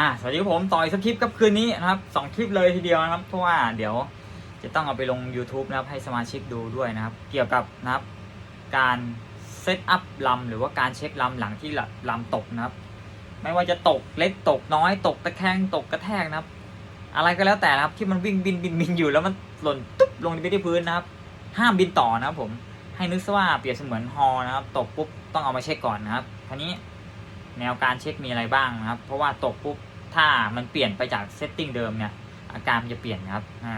อ่าสวัสดีครับผมต่อยสักคลิปกับคืนนี้นะครับสองคลิปเลยทีเดียวนะครับ เพราะว่าเดี๋ยวจะต้องเอาไปลง YouTube นะครับให้สมาชิกดูด้วยนะครับ เกี่ยวกับนะครับ การเซตอัพลำหรือว่าการเช็คลำหลังที่ลำตกนะครับ ไม่ว่าจะตกเล็กตกน้อย ตกตะแคงตกกระแทกนะครับ อะไรก็แล้วแต่นะครับที่มันวิ่งบินบินบินอยู่แล้วมันหล่นตุ๊บลงไปที่พื้นนะครับ ห้ามบินต่อนะครับผมให้นึกซะว่าเปรียบเสมือนฮอนะครับ ตกปุ๊บต้องเอามาเช็คก่อนนะครับทีนี้แนวการเช็คมีอะไรบ้างนะครับ เพราะว่าตกปุ๊บ ถ้ามันเปลี่ยนไปจากเซตติ้งเดิมเนี่ยอาการมันจะเปลี่ยนนะครับอ่า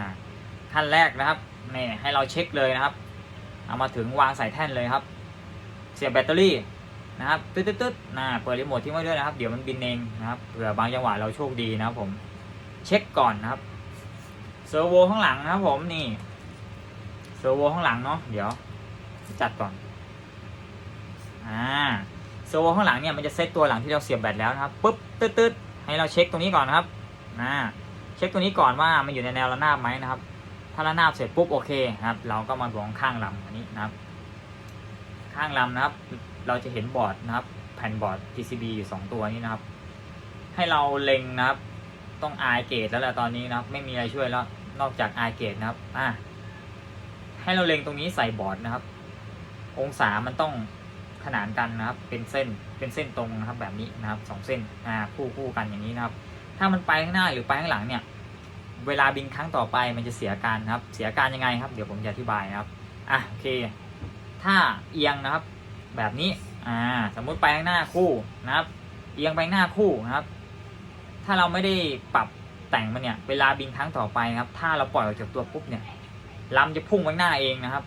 ขั้นแรกนะครับนี่ให้เราเช็คเลยนะครับ เอามาถึงวางใส่แท่นเลยครับ เสียบแบตเตอรี่นะครับตึ๊ดตึ๊ดตึ๊ดนะเปิดรีโมททิ้งไว้ด้วยนะครับ เดี๋ยวมันบินเองนะครับเผื่อบางจังหวะเราโชคดีนะครับผมเช็คก่อนนะครับเซอร์โวข้างหลังนะครับผมนี่เซอร์โวข้างหลังเนาะเดี๋ยวจัดก่อนอ่าเซอร์โวข้างหลังเนี่ยมันจะเซตตัวหลังที่เราเสียบแบตแล้วนะครับปุ๊บตึ๊ดตึ๊ด ให้เราเช็คตรงนี้ก่อนนะครับอ่าเช็คตัวนี้ก่อนว่ามันอยู่ในแนวระนาบไหมนะครับ ถ้าระนาบเสร็จปุ๊บโอเคนะครับ เราก็มาดูข้างลำอันนี้นะครับ ข้างลำนะครับ เราจะเห็นบอร์ดนะครับ แผ่นบอร์ด PCB อยู่ 2 ตัวนี้นะครับ ให้เราเล็งนะครับ ต้อง i เกตแล้วแหละตอนนี้นะครับ ไม่มีอะไรช่วยแล้วนอกจาก i เกตนะครับอะให้เราเล็งตรงนี้ใส่บอร์ดนะครับ องศามันต้อง ขนานกันนะครับ เป็นเส้นเป็นเส้นตรงนะครับแบบนี้นะครับสองเส้นอ่าคู่คู่กันอย่างนี้นะครับ ถ้ามันไปข้างหน้าหรือไปข้างหลังเนี่ย เวลาบินครั้งต่อไปมันจะเสียการนะครับ เสียการยังไงครับ เดี๋ยวผมจะอธิบายนะครับอะโอเค ถ้าเอียงนะครับ แบบนี้อ่าสมมุติไปข้างหน้าคู่นะครับ เอียงไปหน้าคู่นะครับ ถ้าเราไม่ได้ปรับแต่งมันเนี่ยเวลาบินครั้งต่อไปครับ ถ้าเราปล่อยออกจากตัวปุ๊บเนี่ยลำจะพุ่งไปหน้าเองนะครับ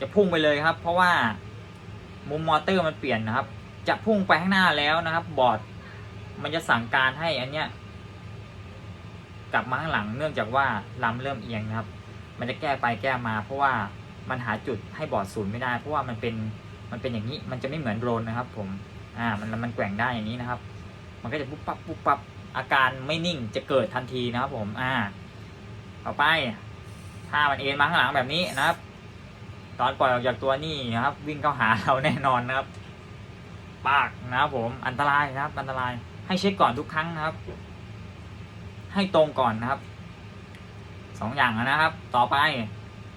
จะพุ่งไปเลยครับ เพราะว่า มุมมอเตอร์มันเปลี่ยนนะครับ จะพุ่งไปข้างหน้าแล้วนะครับ บอร์ดมันจะสั่งการให้อันเนี้ยกลับมาข้างหลังเนื่องจากว่าลำเริ่มเอียงนะครับ มันจะแก้ไปแก้มาเพราะว่ามันหาจุดให้บอร์ดศูนย์ไม่ได้ เพราะว่ามันเป็นมันเป็นอย่างนี้มันจะไม่เหมือนโดรนนะครับ ผมอ่ามันมันแกว่งได้อย่างนี้นะครับ มันก็จะปุ๊บปั๊บปุ๊บปั๊บอาการไม่นิ่งจะเกิดทันทีนะครับ ผมอ่า ต่อไปถ้ามันเอ็นมาข้างหลังแบบนี้นะครับ ตอนปล่อยออกจากตัวนี่นะครับ วิ่งเข้าหาเราแน่นอนนะครับ ปากนะครับผมอันตรายนะครับ อันตรายให้เช็คก่อนทุกครั้งนะครับ ให้ตรงก่อนนะครับสองอย่างนะครับ ต่อไป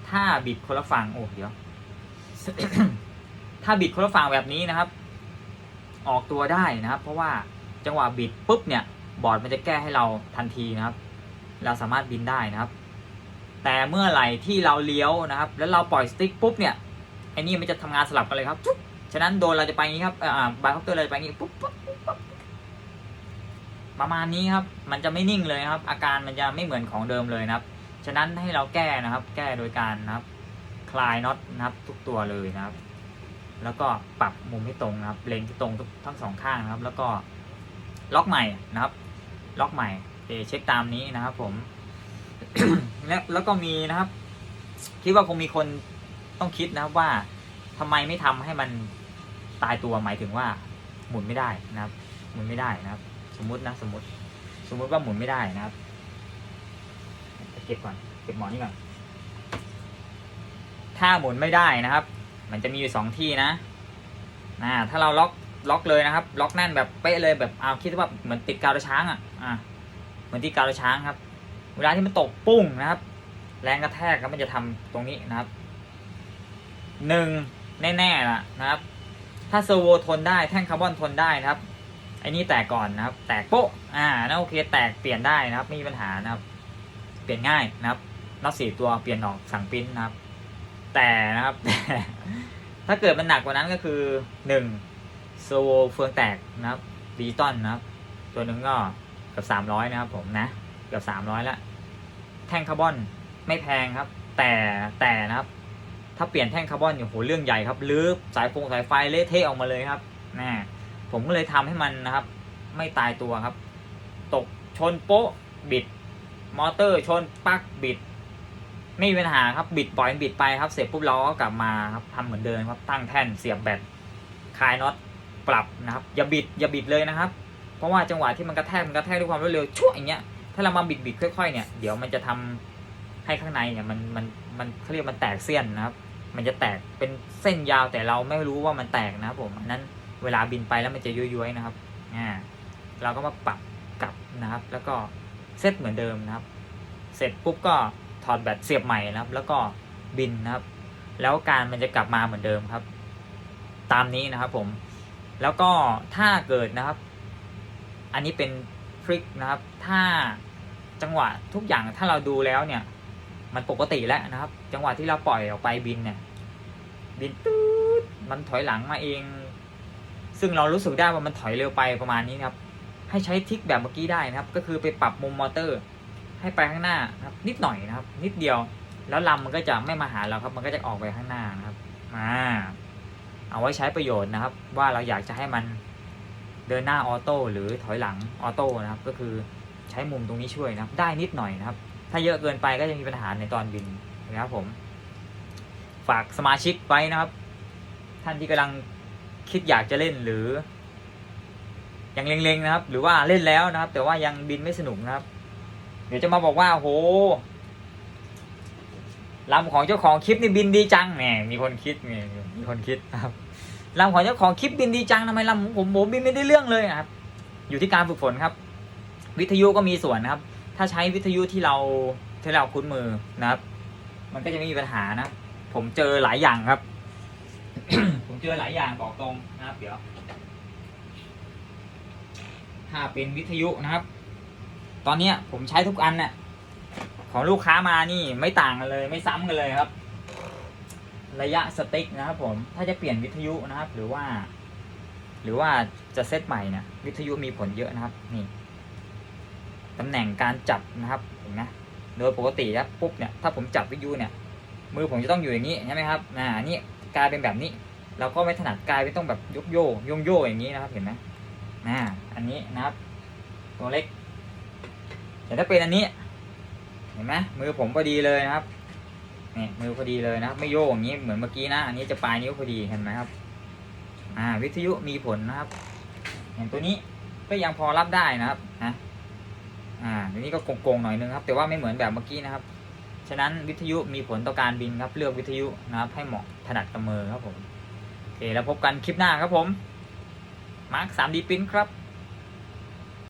ถ้าบิดคนละฝั่งโอ้เดี๋ยว ถ้าบิดคนละฝั่งแบบนี้นะครับ ออกตัวได้นะครับ เพราะว่าจังหวะบิดปุ๊บเนี่ย บอร์ดมันจะแก้ให้เราทันทีนะครับ เราสามารถบินได้นะครับ แต่เมื่อไหร่ที่เราเลี้ยวนะครับ แล้วเราปล่อยสติ๊กปุ๊บเนี่ยไอ้นี่มันจะทำงานสลับกันเลยครับจุ๊บฉะนั้นโดนเราจะไปงี้ครับอ่าบายคอปเตอร์เราจะไปงี้ปุ๊บปุ๊บปุ๊บประมาณนี้ครับ มันจะไม่นิ่งเลยครับ อาการมันจะไม่เหมือนของเดิมเลยนะครับ ฉะนั้นให้เราแก้นะครับ แก้โดยการนะครับ คลายน็อตนะครับ ทุกตัวเลยนะครับ แล้วก็ปรับมุมให้ตรงนะครับเลนที่ตรงทุกทั้งสองข้างนะครับ แล้วก็ล็อกใหม่นะครับ ล็อกใหม่เเช็คตามนี้นะครับ ผม แล้วแล้วก็มีนะครับ คิดว่าคงมีคนต้องคิดนะครับว่าทำไมไม่ทำให้มันตายตัวหมายถึงว่า หมุนไม่ได้นะครับ หมุนไม่ได้นะครับ สมมุตินะสมมติ สมมุติว่าหมุนไม่ได้นะครับเก็บก่อนเก็บหมอนนี่ก่อนถ้าหมุนไม่ได้นะครับ มันจะมีอยู่สองที่นะนะถ้าเราล็อกล็อกเลยนะครับ ล็อกแน่นแบบเป๊ะเลยแบบเอาคิดว่าเหมือนติดกาวระช้างอะอะเหมือนที่กาวระช้างครับ เวลาที่มันตกปุ้งนะครับ แรงกระแทกก็มันจะทำตรงนี้นะครับหนึ่งแน่ๆล่ะนะครับ ถ้าเซอร์โวทนได้แท่งคาร์บอนทนได้นะครับไอ้นี่แตกก่อนนะครับ แตกโป๊ะอ่านะโอเคแตกเปลี่ยนได้นะครับไม่มีปัญหานะครับ เปลี่ยนง่ายนะครับน็อตสี่ตัวเปลี่ยนออกสั่งปริ้นนะครับ แต่นะครับ ถ้าเกิดมันหนักกว่านั้นก็คือหนึ่งโซโวเฟืองแตกนะครับดิจิตอลนะครับ ตัวหนึ่งก็กือบสามร้อยนะครับผมนะ เกือบสามร้อยละแท่งคาร์บอนไม่แพงครับ แต่แต่นะครับ ถ้าเปลี่ยนแท่งคาร์บอนอยู่โหเรื่องใหญ่ครับหรือสายฟงสายไฟเละเทะออกมาเลยครับนะผมก็เลยทำให้มันนะครับ ไม่ตายตัวครับ ตกชนโป๊ะบิด มอเตอร์ชนปักบิด ไม่มีปัญหาครับบิดปล่อยบิดไปครับ เสร็จปุ๊บเราก็กลับมาครับทำเหมือนเดิมครับตั้งแท่นเสียบแบตคลายน็อตปรับนะครับ อย่าบิดอย่าบิดเลยนะครับ เพราะว่าจังหวะที่มันกระแทกมันกระแทกด้วยความรวดเร็วชั่วอย่างเงี้ย ถ้าเรามาบิดบิดค่อยๆ เนี่ย เดี๋ยวมันจะทำให้ข้างในเนี่ยมันมันมันเขาเรียกมันแตกเส้นนะครับ มันจะแตกเป็นเส้นยาวแต่เราไม่รู้ว่ามันแตกนะครับผมอันนั้นเวลาบินไปแล้วมันจะย้วยๆนะครับอ่าเราก็มาปรับกลับนะครับ แล้วก็เซตเหมือนเดิมนะครับ เสร็จปุ๊บก็ถอดแบตเสียบใหม่นะครับ แล้วก็บินนะครับ แล้วการมันจะกลับมาเหมือนเดิมครับ ตามนี้นะครับผม แล้วก็ถ้าเกิดนะครับ อันนี้เป็นทริคนะครับ ถ้า จังหวะทุกอย่างถ้าเราดูแล้วเนี่ย มันปกติแล้วนะครับ จังหวะที่เราปล่อยออกไปบินเนี่ย บินตืดมันถอยหลังมาเอง ซึ่งเรารู้สึกได้ว่ามันถอยเร็วไปประมาณนี้นครับ ให้ใช้ทิคแบบเมื่อกี้ได้นะครับ ก็คือไปปรับมุมมอเตอร์ ให้ไปข้างหน้านะครับ นิดหน่อยนะครับ นิดเดียว แล้วลำมันก็จะไม่มาหาเราครับ มันก็จะออกไปข้างหน้านะครับมาเอาไว้ใช้ประโยชน์นะครับ ว่าเราอยากจะให้มันเดินหน้าออโต้หรือถอยหลังออโต้นะครับ ก็คือ ใช้มุมตรงนี้ช่วยนะครับ ได้นิดหน่อยนะครับ ถ้าเยอะเกินไปก็จะมีปัญหาในตอนบินนะครับผม ฝากสมาชิกไว้นะครับ ท่านที่กำลังคิดอยากจะเล่นหรือ ยังเล็งๆนะครับ หรือว่าเล่นแล้วนะครับ แต่ว่ายังบินไม่สนุกนะครับ เดี๋ยวจะมาบอกว่าโหลำของเจ้าของคลิปนี่บินดีจังแหมมีคนคิดไงมีคนคิดนะครับลำของเจ้าของคลิปบินดีจังทำไมลำผมผมบินไม่ได้เรื่องเลยครับ อยู่ที่การฝึกฝนครับ วิทยุก็มีส่วนนะครับ ถ้าใช้วิทยุที่เราที่เราคุ้นมือนะครับ มันก็จะไม่มีปัญหานะ ผมเจอหลายอย่างครับ ผมเจอหลายอย่างบอกตรงนะครับ เดี๋ยว ถ้าเป็นวิทยุนะครับ ตอนเนี้ยผมใช้ทุกอันเน่ะของลูกค้ามานี่ไม่ต่างกันเลย ไม่ซ้ำกันเลยครับ ระยะสติ๊กนะครับผมถ้าจะเปลี่ยนวิทยุนะครับ หรือว่า หรือว่าจะเซตใหม่เนี่ยวิทยุมีผลเยอะนะครับ นี่ ตำแหน่งการจับนะครับเห็นไหมโดยปกติแล้วปุ๊บเนี่ยถ้าผมจับวิทยุเนี่ยมือผมจะต้องอยู่อย่างนี้ใช่ไหมครับอ่านี่กลายเป็นแบบนี้ เราก็ไม่ถนัดกลายเป็นต้องแบบยกโยโยงโยอย่างนี้นะครับเห็นไหมอ่าอันนี้นะครับ ตัวเล็ก แต่ถ้าเป็นอันนี้ เห็นไหมมือผมพอดีเลยนะครับนี่มือพอดีเลยนะครับไม่โยกอย่างนี้เหมือนเมื่อกี้นะ อันนี้จะปลายนิ้วพอดีเห็นไหมครับอ่าวิทยุมีผลนะครับ อย่างตัวนี้ก็ยังพอรับได้นะครับนะ อ่าตัวนี้ก็โกงๆหน่อยนึงครับ แต่ว่าไม่เหมือนแบบเมื่อกี้นะครับ ฉะนั้นวิทยุมีผลต่อการบินครับ เลือกวิทยุนะครับ ให้เหมาะถนัดกับมือครับผมโอเคแล้วพบกันคลิปหน้าครับผมมาร์คสามดีปิ้นครับ